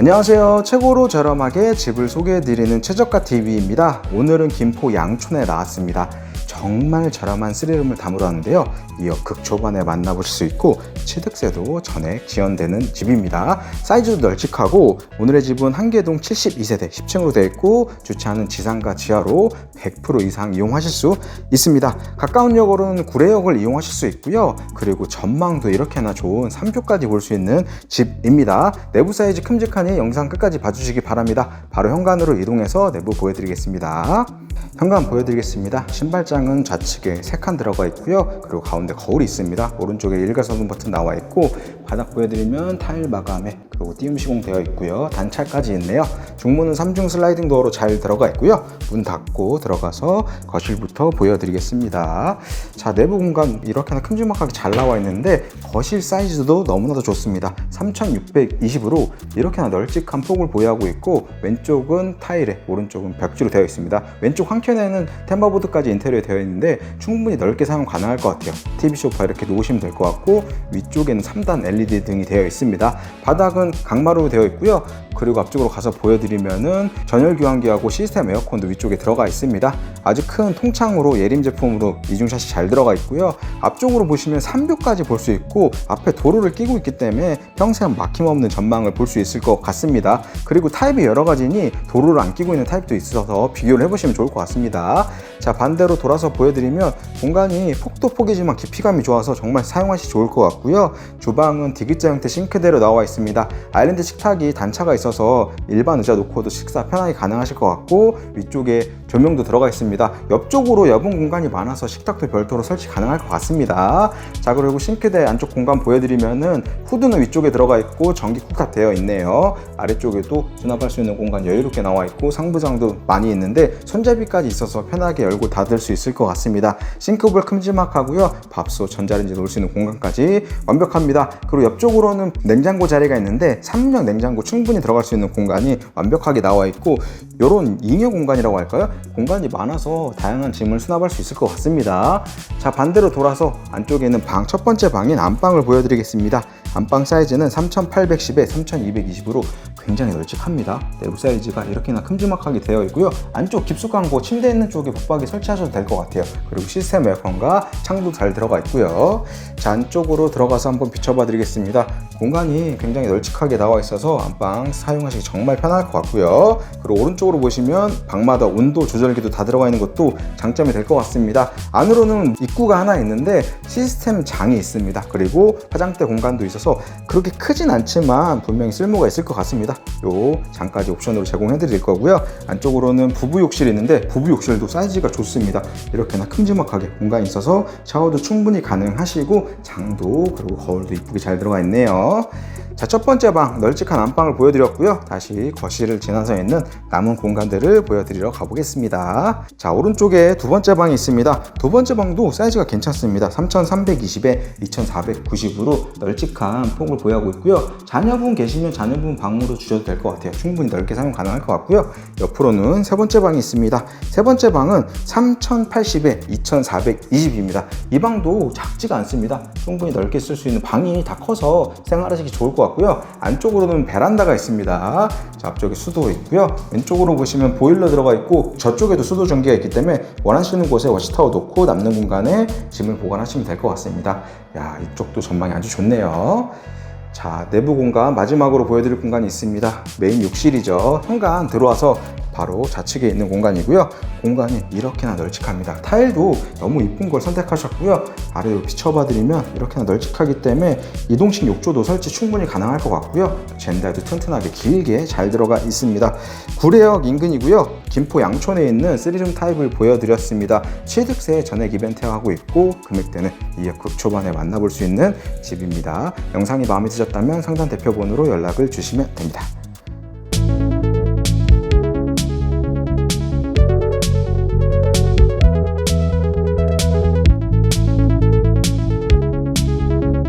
안녕하세요. 최고로 저렴하게 집을 소개해드리는 최저가 TV입니다. 오늘은 김포 양촌에 나왔습니다. 정말 저렴한 쓰리룸을 담으러 왔는데요. 이어 극 초반에 만나보실 수 있고 취득세도 전액 지원되는 집입니다. 사이즈도 널찍하고 오늘의 집은 한계동 72세대 10층으로 되어 있고 주차하는 지상과 지하로 100% 이상 이용하실 수 있습니다. 가까운 역으로는 구례역을 이용하실 수 있고요. 그리고 전망도 이렇게나 좋은 3교까지 볼 수 있는 집입니다. 내부 사이즈 큼직하니 영상 끝까지 봐주시기 바랍니다. 바로 현관으로 이동해서 내부 보여드리겠습니다. 현관 보여드리겠습니다. 신발장은 좌측에 3칸 들어가 있고요. 그리고 가운데 거울이 있습니다. 오른쪽에 일가선동 버튼 나와 있고 바닥 보여드리면 타일 마감에 그리고 띄움 시공 되어 있고요. 단차까지 있네요. 중문은 3중 슬라이딩 도어로 잘 들어가 있고요. 문 닫고 들어가서 거실부터 보여드리겠습니다. 자 내부 공간 이렇게나 큼지막하게 잘 나와 있는데 거실 사이즈도 너무나도 좋습니다. 3620으로 이렇게나 널찍한 폭을 보유하고 있고 왼쪽은 타일에 오른쪽은 벽지로 되어 있습니다. 왼쪽 한 켠에는 템버보드까지 인테리어 되어 있는데 충분히 넓게 사용 가능할 것 같아요. TV 소파 이렇게 놓으시면 될 것 같고 위쪽에는 3단 LED 등이 되어 있습니다. 바닥은 강마루로 되어 있고요. 그리고 앞쪽으로 가서 보여드리면은 전열 교환기하고 시스템 에어컨도 위쪽에 들어가 있습니다. 아주 큰 통창으로 예림 제품으로 이중샷이 잘 들어가 있고요. 앞쪽으로 보시면 3뷰까지 볼 수 있고 앞에 도로를 끼고 있기 때문에 평생 막힘없는 전망을 볼 수 있을 것 같습니다. 그리고 타입이 여러 가지니 도로를 안 끼고 있는 타입도 있어서 비교를 해보시면 좋을 것 같습니다. 자 반대로 돌아서 보여드리면 공간이 폭도 폭이지만 깊이감이 좋아서 정말 사용하시 좋을 것 같고요. 주방은 디귿자 형태 싱크대로 나와 있습니다. 아일랜드 식탁이 단차가 있어 서 일반 의자 놓고도 식사 편하게 가능하실 것 같고 위쪽에 조명도 들어가 있습니다. 옆쪽으로 여분 공간이 많아서 식탁도 별도로 설치 가능할 것 같습니다. 자 그리고 싱크대 안쪽 공간 보여드리면은 후드는 위쪽에 들어가 있고 전기 쿡탑 되어 있네요. 아래쪽에도 수납할 수 있는 공간 여유롭게 나와 있고 상부장도 많이 있는데 손잡이까지 있어서 편하게 열고 닫을 수 있을 것 같습니다. 싱크볼 큼지막하고요. 밥솥, 전자레인지 놓을 수 있는 공간까지 완벽합니다. 그리고 옆쪽으로는 냉장고 자리가 있는데 3명 냉장고 충분히 들어 갈 수 있는 공간이 완벽하게 나와 있고 이런 잉여 공간이라고 할까요? 공간이 많아서 다양한 짐을 수납할 수 있을 것 같습니다. 자 반대로 돌아서 안쪽에는 방 첫 번째 방인 안방을 보여드리겠습니다. 안방 사이즈는 3810에 3220으로 굉장히 널찍합니다. 내부 사이즈가 이렇게나 큼지막하게 되어 있고요. 안쪽 깊숙한 곳 침대 있는 쪽에 붙박이 설치하셔도 될 것 같아요. 그리고 시스템 에어컨과 창도 잘 들어가 있고요. 자 안쪽으로 들어가서 한번 비춰봐 드리겠습니다. 공간이 굉장히 널찍하게 나와 있어서 안방 사용하시기 정말 편할 것 같고요. 그리고 오른쪽으로 보시면 방마다 온도 조절기도 다 들어가 있는 것도 장점이 될 것 같습니다. 안으로는 입구가 하나 있는데 시스템 장이 있습니다. 그리고 화장대 공간도 있어서 그렇게 크진 않지만 분명히 쓸모가 있을 것 같습니다. 요 장까지 옵션으로 제공해 드릴 거고요. 안쪽으로는 부부 욕실이 있는데 부부 욕실도 사이즈가 좋습니다. 이렇게나 큼지막하게 공간이 있어서 샤워도 충분히 가능하시고 장도 그리고 거울도 이쁘게 잘 들어가 있네요. 자, 첫 번째 방 널찍한 안방을 보여드렸고요. 다시 거실을 지나서 있는 남은 공간들을 보여드리러 가보겠습니다. 자, 오른쪽에 두 번째 방이 있습니다. 두 번째 방도 사이즈가 괜찮습니다. 3320에 2490으로 널찍한 폭을 보유하고 있고요. 자녀분 계시면 자녀분 방으로 주셔도 될 것 같아요. 충분히 넓게 사용 가능할 것 같고요. 옆으로는 세 번째 방이 있습니다. 세 번째 방은 3080에 2420입니다. 이 방도 작지가 않습니다. 충분히 넓게 쓸 수 있는 방이 다 커서 생활하시기 좋을 것 같 고요. 안쪽으로는 베란다가 있습니다. 자, 앞쪽에 수도 있고요. 왼쪽으로 보시면 보일러 들어가 있고 저쪽에도 수도 전기가 있기 때문에 원하시는 곳에 워시타워 놓고 남는 공간에 짐을 보관하시면 될 것 같습니다. 야, 이쪽도 전망이 아주 좋네요. 자, 내부 공간 마지막으로 보여드릴 공간이 있습니다. 메인 욕실이죠. 현관 들어와서 바로 좌측에 있는 공간이고요. 공간이 이렇게나 널찍합니다. 타일도 너무 이쁜 걸 선택하셨고요. 아래로 비춰봐드리면 이렇게나 널찍하기 때문에 이동식 욕조도 설치 충분히 가능할 것 같고요. 젠다도 튼튼하게 길게 잘 들어가 있습니다. 구례역 인근이고요. 김포 양촌에 있는 3룸 타입을 보여드렸습니다. 취득세 전액 이벤트 하고 있고 금액대는 2억 극초반에 만나볼 수 있는 집입니다. 영상이 마음에 드셨 다면 상단 대표번호로 연락을 주시면 됩니다.